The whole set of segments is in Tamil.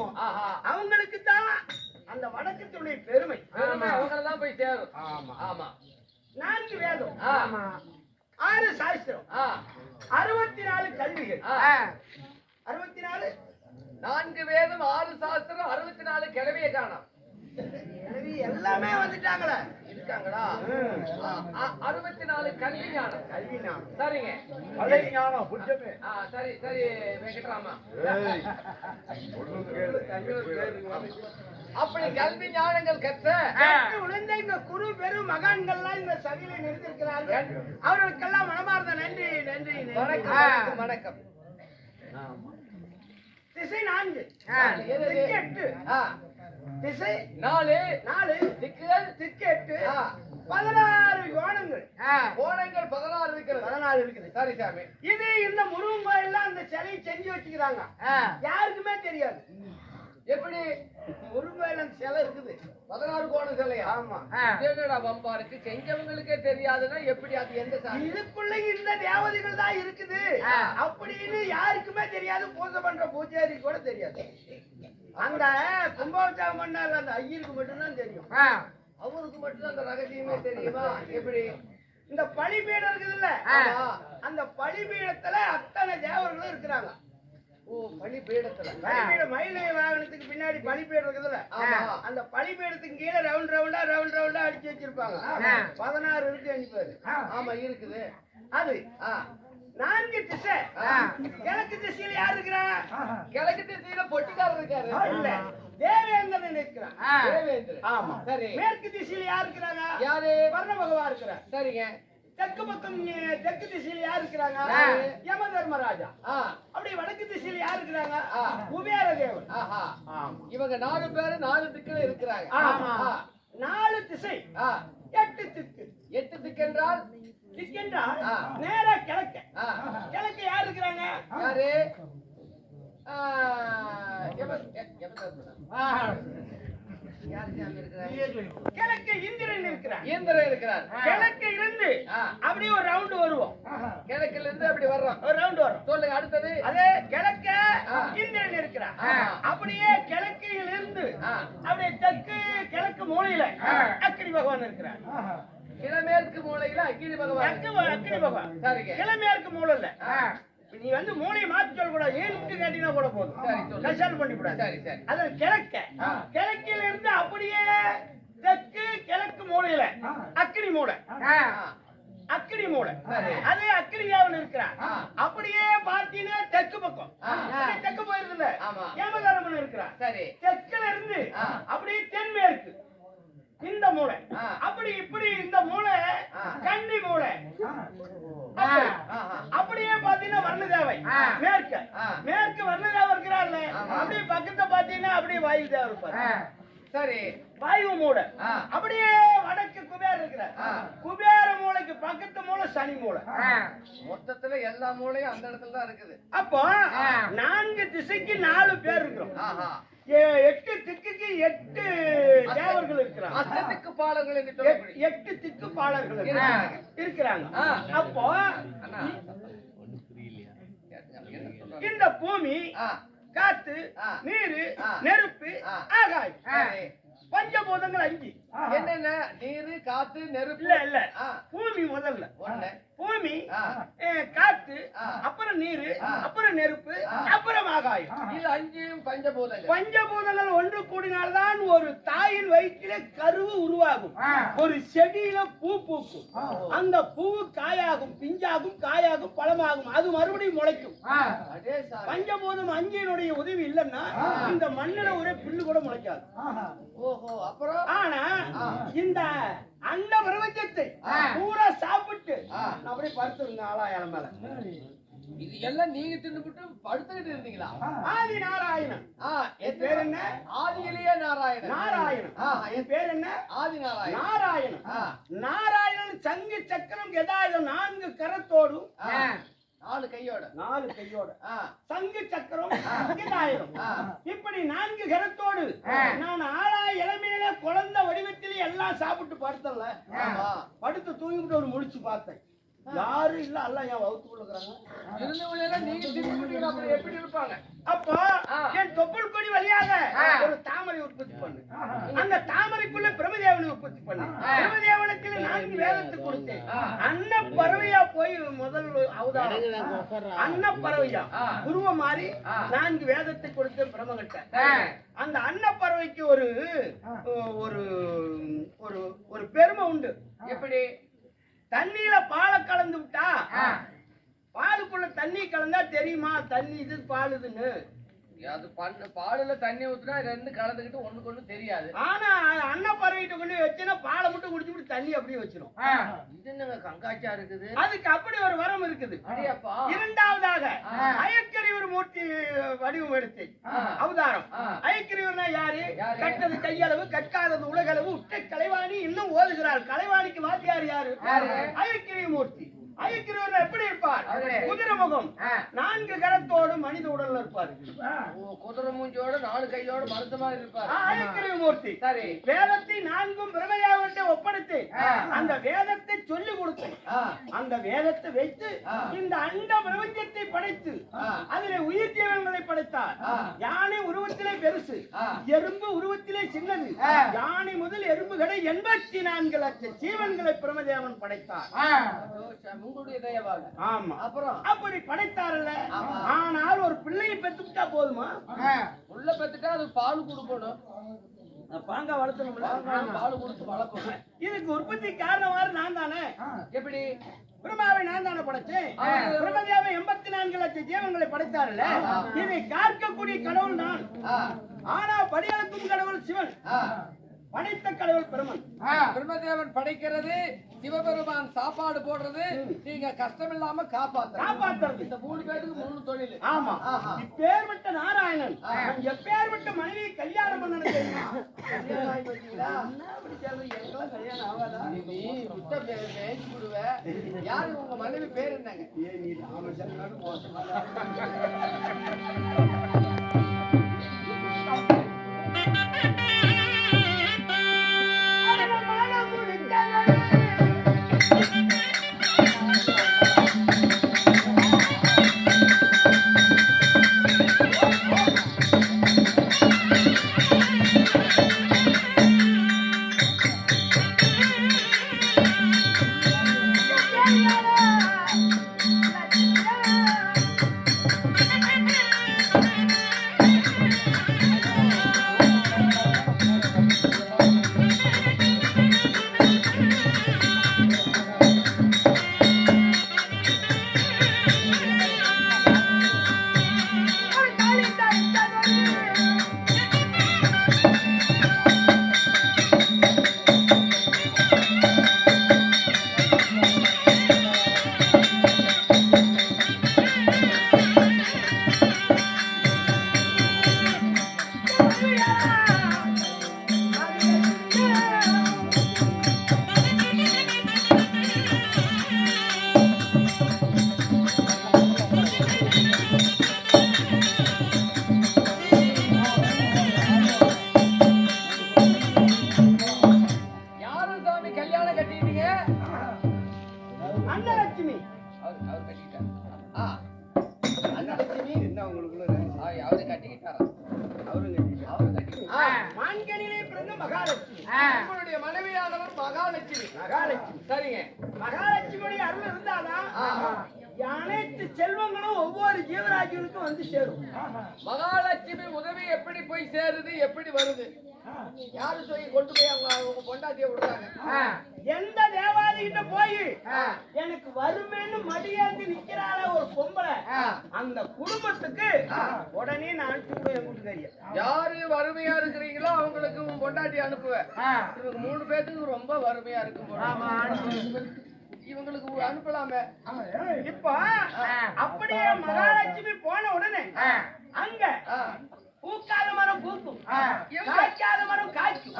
இருக்குமோ ஆஹா அவங்களுக்கு தான் அந்த வணக்கத்தினுடைய பெருமை. பெருமை அவங்கள தான் போய் சேரும். ஆமா. ஆமா. நான்கு வேதம். ஆ. ஆறு சாஸ்திரம். ஆ. அறுபத்தி நாலு கல்விகள். அறுபத்தி நாலு நான்கு வேதம் ஆறு சாஸ்திரம் அறுபத்தி நாலு கிழவிய காணோம். கல்வி எல்லாமே வந்துட்டாங்களே. ஆ, அறுபத்தி நாலு கல்வி ஞானம். கல்வி ஞானம். சரிங்க. கலை ஞானம் புஜமே ஆ சரி சரி வெங்கட்ராமா. அப்படி கல்வி ஞானங்கள் கற்ற உழைந்த இந்த குரு பெரும் மகான்கள்லாம் இந்த சபையில நிறுத்திருக்கிறார்கள் அவர்களுக்கெல்லாம் மனமார்ந்த நன்றி நன்றி. வணக்கம் வணக்கம் திசை நான்கு. எட்டு. திசை நாலு. நாலு. ஆ, பதினாறு கோணங்கள் கோணங்கள் பதினாறு இருக்கிறது பதினாறு இருக்குது. சரி சாமி. இது இந்த முருகன் கோயில்ல அந்த சிலையை செஞ்சு வச்சுக்கிறாங்க. யாருக்குமே தெரியாது. எப்படி? முருகன் அந்த சிலை இருக்குது. பதினாறு கோணம் சிலையா? ஆமா. என்னடா வம்பா இருக்கு செஞ்சவங்களுக்கே தெரியாதுன்னா எப்படி அது எந்த இதுக்குள்ள இந்த தேவதைகள் தான் இருக்குது. அப்படின்னு யாருக்குமே தெரியாது. பூஜை பண்ற பூஜாரி கூட தெரியாது. அந்த கும்பாபிஷேகம் பண்ணால அந்த ஐயருக்கு மட்டும்தான் தெரியும். அவருக்கு மட்டும் அந்த ரகசியமே தெரியுமா? எப்படி? இந்த பலிபீடம் இருக்குதுல்ல. அந்த பலிபீடத்துல அத்தனை தேவர்களும் இருக்கிறாங்க. ஓ பள்ளி பீடத்துல பலிபீடம் மயிலை வாகனத்துக்கு பின்னாடி பலிபீடம் இருக்குதுல்ல? ஆமா. அந்த பலிபீடத்துக்கு கீழே ரவுண்ட் ரவுண்டா ரவுண்ட் ரவுண்டா அடிச்சு வச்சிருப்பாங்க. பதினாறு இருக்கு அனுப்பாரு ஆமா இருக்குது. அது நான்கு திசை. கிழக்கு திசையில் யார் இருக்கிறா? கிழக்கு திசையில பொட்டிக்காரர் இருக்காரு. இல்ல. தேவேந்திரன் இருக்கிறான் தேவேந்திரன். ஆமா. சரி. மேற்கு திசையில் யார் இருக்கிறாங்க? யாரு? வர்ண பகவான் இருக்கிறார். சரிங்க. தெற்கு பக்கம் தெற்கு திசையில் யார் இருக்கிறாங்க? யம தர்மராஜா. அப்படி வடக்கு திசையில் யார் இருக்கிறாங்க. குபேர தேவன் ஆஹா. இவங்க நாலு பேரு நாலு திக்குல இருக்கிறாங்க. நாலு திசை. எட்டு திக்கு. எட்டு திக்கென்றால்? திக்கென்றால் ஆ. நேரா கிழக்க. கிழக்கு யார் இருக்கிறாங்க? யாரு? கிழக்கு இந்திரன் இருக்கிறார் இயந்திரம் இருக்கிறார் கிழக்கு இருந்து ஆ, அப்படியே ஒரு ரவுண்ட் வருவோம். கிழக்குல இருந்து அப்படி வர்றோம். ஒரு ரவுண்ட் வரும். சொல்லுங்க அடுத்தது. அதே கிழக்க. இந்திரன் இருக்கிறார். அப்படியே கிழக்கில் இருந்து அப்படியே தெற்கு கிழக்கு மூலையில அக்கினி பகவான் இருக்கிறார். கிழமேற்கு மூலையில அக்கினி பகவான். அக்கினி பகவான். சரிங்க. கிழமேற்கு மூலையில. நீ வந்து மூலையை மாத்தி சொல்ல கூடாது. ஏன்னு கேட்டீங்கன்னா கூட போதும். கசால் பண்ணி கூடாது சரி சரி. அது கிழக்க. கிழக்கில இருந்து அப்படியே தெற்கு கிழக்கு மூலையில அக்கினி ஆ, அக்கினி சரி. அதே அக்கினி தேவன் இருக்கிறார். அப்படியே பார்த்தீங்கன்னா தெற்கு பக்கம். தெற்கு போயிருதுல ஆமா. ஏமதரமன் இருக்கிறார். சரி. தெற்குல இருந்து. அப்படியே தென்மேற்கு. இந்த ஆ. அப்படி இப்படி இந்த ஆ. கன்னி மூலை ஆஹா. அப்படியே பாத்தீங்கன்னா வர்ணதேவை ஆ. மேற்கு ஆ. மேற்கு வர்ணதேவ இருக்கிறார்ல ஆமா. அப்படியே பக்கத்துல பாத்தீங்கன்னா அப்படியே வாயு தேவர் இருப்பாரு சரி. வாயு ஆ. அப்படியே வடக்கு குபேர் இருக்கிறார். ஆ. குபேர மூலைக்கு பக்கத்து மூலை சனி ஆ, மொத்தத்துல எல்லா மூலையும் அந்த இடத்துல தான் இருக்குது. அப்போ. நான்கு திசைக்கு நாலு பேர் இருக்கிறோம். எட்டு திக்குக்கு எட்டு தேவர்கள் இருக்கிறாங்க. சொல்லக்கூடிய எட்டு திக்கு பாலர்கள் இருக்கிறாங்க. அப்போ? இந்த பூமி காத்து. நீரு. நெருப்பு. ஆகாயம். பஞ்சபூதங்கள் அஞ்சு என்னென்ன நீரு காத்து நெருப்பு இல்ல இல்ல பூமி முதல்ல பூமி காத்து. அப்புறம் நீரு. அப்புறம் நெருப்பு. அப்புறம் ஆகாயம் இது அஞ்சும் பஞ்சபூதங்கள். பஞ்சபூதங்கள் ஒன்று கூடினால்தான் ஒரு தாயின் வயிற்றிலே கருவு உருவாகும். ஒரு செடியில பூ பூக்கும். அந்த பூ காயாகும் பிஞ்சாகும் காயாகும் பழமாகும். அது மறுபடியும் முளைக்கும். பஞ்சபூதம் அஞ்சினுடைய உதவி இல்லைன்னா இந்த மண்ணுல ஒரே புல்லு கூட முளைக்காது. ஓஹோ அப்புறம்? ஆனா இந்த அண்ட பிரபஞ்சத்தை. பூரா சாப்பிட்டு அப்படியே படுத்திருந்தேன் ஆளாயிரம் மேல இது எல்லாம் நீங்க தின்னுபிட்டு படுத்துக்கிட்டு இருந்தீங்களா? ஆதி நாராயணன். ஆ, என் பேர் என்ன? ஆதியிலேயே நாராயணன். நாராயணன். ஆ, என் பேர் என்ன? ஆதி நாராயணன். நாராயணன். நாராயணன் சங்கு சக்கரம் கதாயுதம் நான்கு கரத்தோடும். நாலு கையோட. நாலு கையோட. சங்கு சக்கரம் கதாயுதம் ஆ, இப்படி நான்கு கரத்தோடு. நான் ஆளா இளமையில குழந்தை வடிவத்திலே எல்லாம் சாப்பிட்டு படுத்தல. படுத்து தூங்கிட்டு ஒரு முடிச்சு பார்த்தேன். யாரும் இல்ல அல்ல என் வகுத்து கொடுக்குறாங்க இருந்தவங்க எல்லாம் நீங்க திரும்பி அப்புறம் எப்படி இருப்பாங்க? அப்போ. என் தொப்புள் கொடி வழியாக. ஒரு தாமரை உற்பத்தி பண்ணு. அந்த தாமரைக்குள்ள பிரமதேவனை உற்பத்தி பண்ணு. பிரமதேவனுக்கு நான்கு வேதத்தை கொடுத்தேன். அன்ன பறவையா போய் முதல் அவதாரம். அன்ன பறவையா ஆ. உருவ மாறி. நான்கு வேதத்தை கொடுத்த பிரமகிட்ட. அந்த அன்ன பறவைக்கு ஒரு ஒரு ஒரு ஒரு பெருமை உண்டு. எப்படி? தண்ணியில பாலை கலந்து விட்டா. பாலுக்குள்ள தண்ணி கலந்தா தெரியுமா? தண்ணி இது பால் இதுன்னு அது பண்ண பாலுல தண்ணி ஊத்துனா ரெண்டு கலந்துக்கிட்டு ஒண்ணுக்கு ஒண்ணு தெரியாது. ஆனா அன்ன பறவைகிட்ட கொண்டு போய் வச்சுன்னா பாலை மட்டும் குடிச்சுட்டு தண்ணி அப்படியே வச்சிரும். இது என்னங்க கங்காச்சா இருக்குது? அதுக்கு அப்படி ஒரு வரம் இருக்குது. இரண்டாவதாக. அயக்கறிவர் மூர்த்தி வடிவம் எடுத்து. அவதாரம் ஆ. அயக்கறிவர்னா யாரு யாரு? கட்டது கையளவு கற்காதது உலகளவு உற்ற கலைவாணி இன்னும் ஓதுகிறார் கலைவாணிக்கு வாத்தியார் யாரு? அயக்கிரி மூர்த்தி அயக்கிரிவர் எப்படி இருப்பார். குதிரை முகம். நான்கு கரத்தோடு மனித உடல்ல இருப்பார் குதிரை மூஞ்சியோட நாலு கையோட மாதிரி இருப்பாரு அயக்கிரி மூர்த்தி சரி வேதத்தை நான்கும் பிரமையாவிட்ட ஒப்படைத்து. அந்த வேதத்தை சொல்லி கொடுத்தேன் ஆ. அந்த வேதத்தை வைத்து. இந்த அண்ட பிரபஞ்சத்தை படைத்து. அதிலே உயிர் படைத்தார் ஆ. யானை உருவத்திலே பெருசு. எறும்பு உருவத்திலே சின்னது. யானை முதல் எறும்புகளை எண்பத்தி நான்கு லட்சம் ஜீவன்களை பிரமதேவன் படைத்தார் ஆமா. அப்புறம்? அப்படி படைத்தாரல்ல. ஆமா. ஆனால் ஒரு பிள்ளையை பெத்துக்கிட்டா போதுமா? உள்ள பெத்துட்டா அது பால் கொடுக்கணும். பாங்க வளர்த்தணும்ல. பால் கொடுத்து வளர்க்கணும் இதுக்கு உற்பத்தி காரணமாறு நான் தானே? எப்படி? பிரம்மாவை நான் தானே படைச்சேன் ஆ. பிரம்மதேவன் எண்பத்தி நான்கு லட்சம் ஜீவன்களை படைத்தார்ல. இதை காக்கக்கூடிய கடவுள் நான். ஆனா படியளக்கும் கடவுள் சிவன். படைத்த கடவுள் பிரமன் பிரம்மதேவன் படைக்கிறது சிவபெருமான் சாப்பாடு போடுறது நீங்க கஷ்டம் இல்லாம காப்பாத்த காப்பாத்துறது. இந்த மூணு பேருக்கு மூணு தொழில். ஆமா. இப்பேர்பட்ட நாராயணன் எப்பேர்பட்ட மனைவி கல்யாணம் பண்ணணும் கல்யாணம் ஆகாதா? நீ முட்டை மே- மேய்ச்சி விடுவ யாரு உங்க மனைவி பேர் என்னங்க? ஏய், நீ ராமச்சந்திரனோட மோசமா. செல்வங்களும் ஒவ்வொரு ஜீவராஜிகளுக்கும் வந்து சேரும். மகாலட்சுமி உதவி எப்படி போய் சேருது எப்படி வருது? யாரு சொல்லி கொண்டு போய் அவங்க அவங்க பொண்டாட்டிய விடுறாங்க? எந்த தேவாதி கிட்ட போய் எனக்கு வருமேன்னு மடியாந்து நிக்கிறாள ஒரு பொம்பளை. அந்த குடும்பத்துக்கு உடனே நான் அனுப்பி விடுவேன் என் கூட்டுக்காரிய யாரு வறுமையா இருக்கிறீங்களோ அவங்களுக்கு பொண்டாட்டி அனுப்புவேன். இவங்க மூணு பேத்துக்கு ரொம்ப வறுமையா இருக்கும் போல. இவங்களுக்கு அனுப்பலாமே. இப்ப அப்படியே மகாலட்சுமி போன உடனே அங்க. பூக்காத மரம் பூக்கும்? காய்க்காத மரம் காய்க்கும்.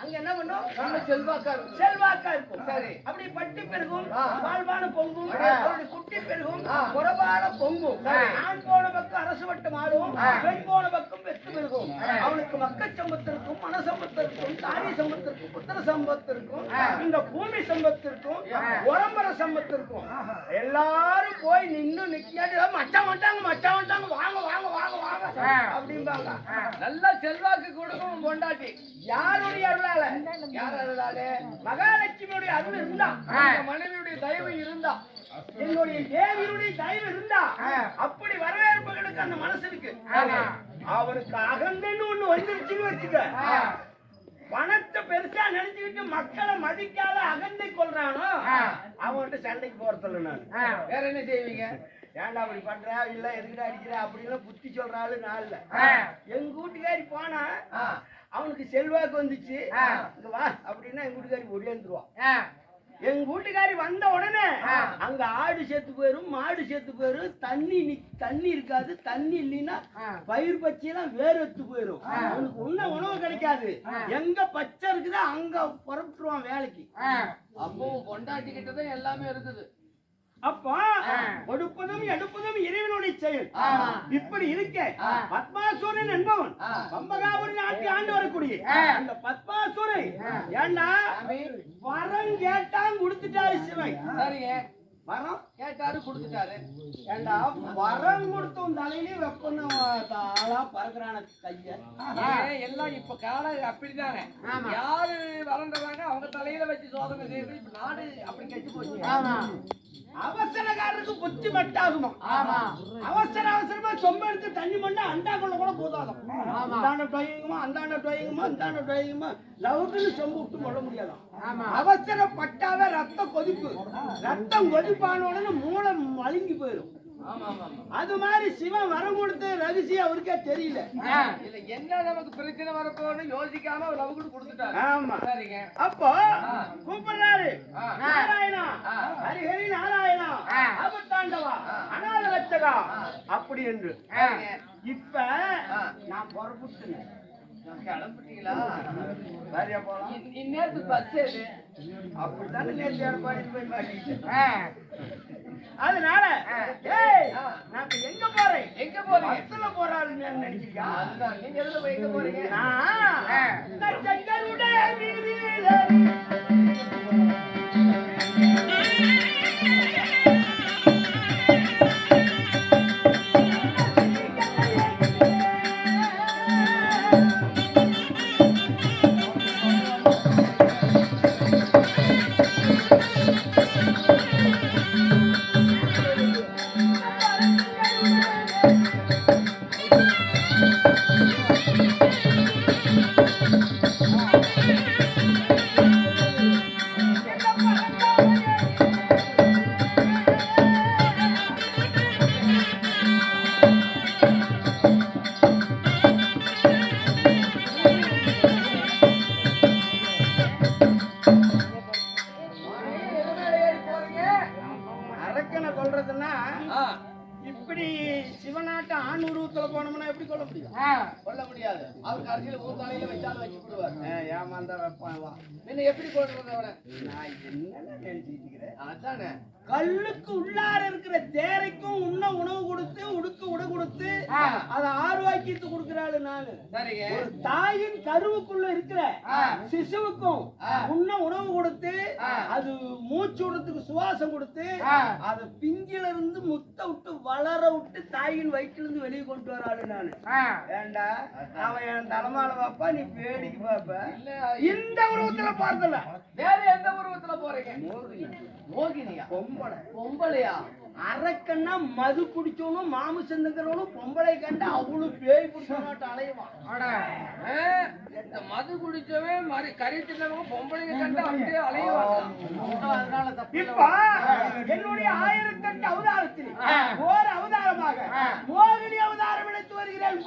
அங்க என்ன பண்ணும் செல்வாக்கா இருக்கும் செல்வாக்கா இருக்கும் சரி. அப்படி பட்டி பெருகும். வாழ்வான பொங்கும். அவருடைய குட்டி பெருகும். குறவான பொங்கும். ஆண் போன பக்கம் அரசு வட்டம் ஆடும். பெண் போன பக்கம் வெற்றி பெருகும். அவனுக்கு மக்கள் சம்பத்திற்கும் மன சம்பத்திற்கும் தாய் சம்பத்திற்கும் புத்திர சம்பத்திற்கும். இந்த பூமி சம்பத்திற்கும். உரம்பர சம்பத்திற்கும் எல்லாரும் போய் நின்னு நிக்கியாடி மச்சான் வந்துட்டாங்க மச்சான் வந்துட்டாங்க வாங்க வாங்க வாங்க வாங்க ஆ. நல்ல செல்வாக்கு கொடுக்கும் பொண்டாட்டி. யாருடைய அருளால? யார் அருளாலே? மகாலட்சுமியுடைய அருள் இருந்தா அந்த மனைவியுடைய தயவு இருந்தா என்னுடைய தேவியுடைய தயவு இருந்தா. அப்படி வரவேற்புகளுக்கு அந்த மனசு இருக்கு. ஆமா. அவனுக்கு அகந்தன்னு ஒண்ணு வந்துருச்சுன்னு வச்சுக்க. பணத்தை பெருசா நினைச்சுக்கிட்டு மக்களை மதிக்காத அகந்தை கொள்றானோ. அவன்கிட்ட சண்டைக்கு போறதில்ல நான். வேற என்ன செய்வீங்க? ஏன்டா அப்படி பண்ற இல்ல எதுக்கிட்ட அடிக்கிற அப்படின்னு புத்தி சொல்ற ஆளு நான் இல்ல ஆ. எங்க வீட்டுக்காரி போனா. அவனுக்கு செல்வாக்கு வந்துச்சு. இங்க வா அப்படின்னா எங்க வீட்டுக்காரி ஒடியாந்துருவான். எங்க வீட்டுக்காரி வந்த உடனே. அங்க ஆடு செத்து போயிரும் மாடு செத்து போயிரும் தண்ணி தண்ணி இருக்காது தண்ணி இல்லைன்னா. பயிர் பச்சையெல்லாம் வேர் எடுத்து போயிரும். அவனுக்கு உண்ண உணவு கிடைக்காது. எங்க பச்சை இருக்குதோ அங்க புறப்பட்டுருவான் வேலைக்கு. அப்போ உன் பொண்டாட்டி கிட்ட தான் எல்லாமே இருக்குது அப்போ. கொடுப்பதும் எடுப்பதும் இறைவனுடைய செயல். ஆமா. இப்படி இருக்க. பத்மாசூரன் என்பவன். பம்பகாபுரி நாட்டி ஆண்டு வரக்கூடிய. அந்த பத்மாசூரை. ஏண்டா? வரம் கேட்டான் கொடுத்துட்டாரு சிவன். வரம்? கேட்டாரு கொடுத்துட்டாரு. ஏண்டா வரம் கொடுத்தவன் தலையிலே வெப்பன ஆளா பறக்குறான கைய. எல்லாம் இப்ப காலம் அப்படிதானே? யாரு வளர்ந்தவங்க அவங்க தலையில வச்சு சோதனை செய்யறது இப்ப நாடு அப்படி கெட்டு போச்சு. அவசரக்காரருக்கு புத்தி மட்டாகுமா ஆமா. அவசர அவசரமா சொம்ப எடுத்து தண்ணி மண்ணா அண்டாக்குள்ள கூட போதாதான். அந்தாண்ட டொயங்குமா அந்தாண்ட டொயங்குமா அந்தாண்ட டொயங்குமா லவுக்குன்னு சொம்ப விட்டு போட முடியாதாம் ஆமா. அவசரப்பட்டாவே ரத்த கொதிப்பு. ரத்தம் கொதிப்பான உடனே மூளை மழுங்கி போயிடும். அது மாதிரி சிவன் வரம் கொடுத்த ரகசியம் அவருக்கே தெரியல. ஆ, இதுல என்ன நமக்கு பிரச்சனை வரப்போன்னு யோசிக்காம அவர் நமக்கு கொடுத்துட்டாரு. ஆமா. சரிங்க. அப்போ கூப்பிடுறாரு. நாராயணா. ஹரிஹரி நாராயணா. ஆ. ஆபத்தாண்டவா அநாத ரட்சகா அப்படி என்று. இப்ப. நான் புறப்பட்டுனேன் கிளம்பிட்டீங்களா போலாம். இன்- இந்நேரத்துக்கு பஸ் ஏது அப்படித்தானே நேற்று ஏற்பாடு போய் ஆ, அதனால. நான் எங்க போறேன்? எங்க போறீங்க? பஸ்ல போறாருன்னு நினைக்கிறியா அதுதான் நீங்க எங்க போறீங்க? நான் முடியாது அவர் கடைசியில உன் தலையில வச்சாலும் வச்சு விடுவார் ஏய், ஏமாந்தா வைப்பான் என்ன எப்படி அவனை நான் என்ன நினைச்சிட்டு இருக்கிறேன்? அதானே. கல்லுக்கு உள்ளார இருக்கிற தேரைக்கும் உண்ண உணவு கொடுத்து உடுக்க உடை கொடுத்து. அதை ஆர்வாக்கிட்டு கொடுக்கிறாள் நானு. ஒரு தாயின் கருவுக்குள்ள இருக்கிற. சிசுவுக்கும். உண்ண உணவு கொடுத்து. அது மூச்சு விடுறதுக்கு சுவாசம் கொடுத்து. அதை பிஞ்சில இருந்து முத்த விட்டு வளர விட்டு தாயின் வயிற்றுல இருந்து வெளியே கொண்டு வராளு நானு. ஏண்டா? அவன் என் தலைமால பாப்பா நீ வேடிக்கை பாப்ப. இந்த உருவத்துல பார்த்தல வேற எந்த உருவத்துல போறீங்க? மோகினியா? பொம்பளை. பொம்பளையா? அரக்கண்ணா மது குடிச்சவனும் மாமிசந்துங்கிறவனும் பொம்பளை கண்டு அவ்வளவு பேய் புடிச்சவனாட்ட அலைவான் இந்த மது குடிச்சவே மாதிரி கறி பொம்பளை பொம்பளைங்க கண்டா அப்படியே அலைவான் அதனால இப்ப என்னுடைய ஆயிரத்தெட்டு அவதாரத்தில் ஓர் அவதாரமாக மோகினி அவதாரம் எடுத்து வருகிறேன்.